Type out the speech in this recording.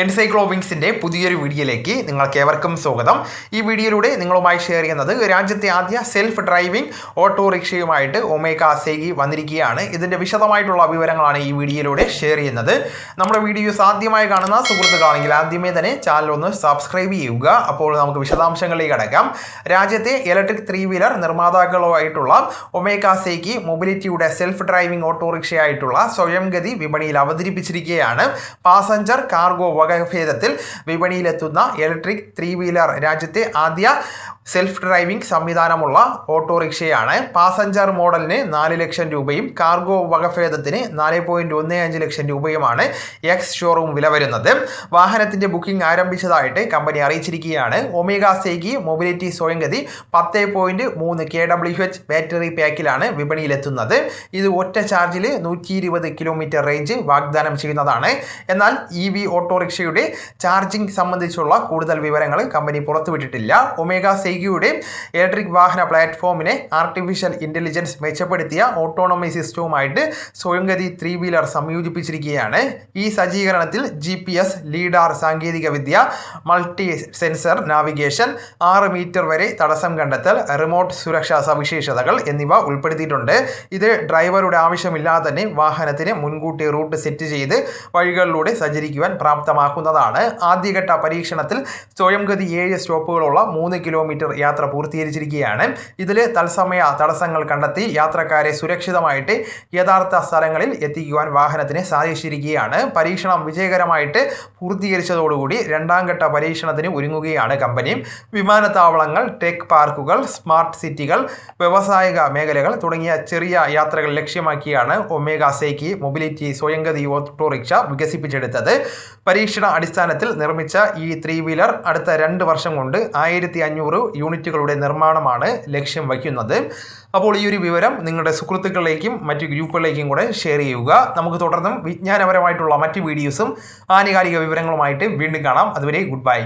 എൻസൈക്ലോവിങ്സിന്റെ പുതിയൊരു വീഡിയോയിലേക്ക് നിങ്ങൾക്ക് ഏവർക്കും സ്വാഗതം. ഈ വീഡിയോയിലൂടെ നിങ്ങളുമായി ഷെയർ ചെയ്യുന്നത് രാജ്യത്തെ ആദ്യ സെൽഫ് ഡ്രൈവിംഗ് ഓട്ടോറിക്ഷയുമായിട്ട് ഒമേഗ സേഗി വന്നിരിക്കുകയാണ്. ഇതിന്റെ വിശദമായിട്ടുള്ള വിവരങ്ങളാണ് ഈ വീഡിയോയിലൂടെ ഷെയർ ചെയ്യുന്നത്. നമ്മുടെ വീഡിയോസ് ആദ്യമായി കാണുന്ന സുഹൃത്തുക്കളാണെങ്കിൽ ആദ്യമേ തന്നെ ചാനൽ ഒന്ന് സബ്സ്ക്രൈബ് ചെയ്യുക. അപ്പോൾ നമുക്ക് വിശദാംശങ്ങളിലേക്ക് കടക്കാം. രാജ്യത്തെ ഇലക്ട്രിക് ത്രീ വീലർ നിർമ്മാതാക്കളുമായിട്ടുള്ള ഒമേഗ സേഗി മൊബിലിറ്റിയുടെ സെൽഫ് ഡ്രൈവിംഗ് ഓട്ടോറിക്ഷയായിട്ടുള്ള സ്വയംഗതി വിപണിയിൽ അവതരിപ്പിച്ചിരിക്കുകയാണ്. പാസഞ്ചർ കാർഗോ വകഭേദത്തിൽ വിപണിയിലെത്തുന്ന ഇലക്ട്രിക് ത്രീ വീലർ രാജ്യത്തെ ആദ്യ സെൽഫ് ഡ്രൈവിംഗ് സംവിധാനമുള്ള ഓട്ടോറിക്ഷയാണ്. പാസഞ്ചർ മോഡലിന് നാല് ലക്ഷം രൂപയും കാർഗോ വകഭേദത്തിന് നാല് പോയിന്റ് ഒന്ന് അഞ്ച് ലക്ഷം രൂപയുമാണ് എക്സ് ഷോറൂം വില വരുന്നത്. വാഹനത്തിന്റെ ബുക്കിംഗ് ആരംഭിച്ചതായിട്ട് കമ്പനി അറിയിച്ചിരിക്കുകയാണ്. ഒമേഗ സേഗി മൊബിലിറ്റി സ്വയംഗതി പത്ത് പോയിന്റ് മൂന്ന് കെ ഡബ്ല്യു എച്ച് ബാറ്ററി പാക്കിലാണ് വിപണിയിലെത്തുന്നത്. ഇത് ഒറ്റ ചാർജിൽ നൂറ്റി ഇരുപത് കിലോമീറ്റർ റേഞ്ച് വാഗ്ദാനം ചെയ്യുന്നതാണ്. എന്നാൽ ഇ വി ഓട്ടോറിക്ഷയുടെ ചാർജിംഗ് സംബന്ധിച്ചുള്ള കൂടുതൽ വിവരങ്ങൾ കമ്പനി പുറത്തുവിട്ടിട്ടില്ല. ഒമേഗ സെയ്ഗിയുടെ ഇലക്ട്രിക് വാഹന പ്ലാറ്റ്ഫോമിനെ ആർട്ടിഫിഷ്യൽ ഇന്റലിജൻസ് മെച്ചപ്പെടുത്തിയ ഓട്ടോണമി സിസ്റ്റവുമായിട്ട് സ്വയംഗതി ത്രീ വീലർ സംയോജിപ്പിച്ചിരിക്കുകയാണ്. ഈ സജ്ജീകരണത്തിൽ ജി പി എസ് ലീഡാർ സാങ്കേതികവിദ്യ മൾട്ടി സെൻസർ നാവിഗേഷൻ ആറ് മീറ്റർ വരെ തടസ്സം കണ്ടെത്തൽ റിമോട്ട് സുരക്ഷാ സവിശേഷതകൾ എന്നിവ ഉൾപ്പെടുത്തിയിട്ടുണ്ട്. ഇത് ഡ്രൈവറുടെ ആവശ്യമില്ലാതെ തന്നെ വാഹനത്തിന് മുൻകൂട്ടി റൂട്ട് സെറ്റ് ചെയ്ത് വഴികളിലൂടെ സഞ്ചരിക്കുവാൻ പ്രാപ്തമാക്കുന്നതാണ് ആദ്യഘട്ട പരീക്ഷണത്തിൽ സ്വയംഗതി ഏഴ് സ്റ്റോപ്പുകളുള്ള മൂന്ന് കിലോമീറ്റർ യാത്ര പൂർത്തീകരിച്ചിരിക്കുകയാണ്. ഇതിൽ തത്സമയ തടസ്സങ്ങൾ കണ്ടെത്തി യാത്രക്കാരെ സുരക്ഷിതമായിട്ട് യഥാർത്ഥ സ്ഥലങ്ങളിൽ എത്തിക്കുവാൻ വാഹനത്തിന് സാധിച്ചിരിക്കുകയാണ്. പരീക്ഷണം വിജയകരമായിട്ട് പൂർത്തീകരിച്ചതോടുകൂടി രണ്ടാം ഘട്ട പരീക്ഷണത്തിന് ഒരുങ്ങുകയാണ് കമ്പനി. വിമാനത്താവളങ്ങൾ ടെക് പാർക്കുകൾ സ്മാർട്ട് സിറ്റികൾ വ്യവസായിക മേഖലകൾ തുടങ്ങിയ ചെറിയ യാത്രകൾ ലക്ഷ്യമാക്കിയാണ് Omega Seiki mobility Swayamgati autorickshaw വികസിപ്പിച്ചെടുത്തത്. പരീക്ഷണ അടിസ്ഥാനത്തിൽ നിർമ്മിച്ച ഈ ത്രീ വീലർ അടുത്ത രണ്ട് വർഷം കൊണ്ട് ആയിരത്തി അഞ്ഞൂറ് യൂണിറ്റുകളുടെ നിർമ്മാണമാണ് ലക്ഷ്യം വയ്ക്കുന്നത്. അപ്പോൾ ഈ ഒരു വിവരം നിങ്ങളുടെ സുഹൃത്തുക്കളിലേക്കും മറ്റു ഗ്രൂപ്പുകളിലേക്കും കൂടെ ഷെയർ ചെയ്യുക. നമുക്ക് തുടർന്നും വിജ്ഞാനപരമായിട്ടുള്ള മറ്റ് വീഡിയോസും ആനുകാലിക വിവരങ്ങളുമായിട്ട് വീണ്ടും കാണാം. അതുവരെ ഗുഡ് ബൈ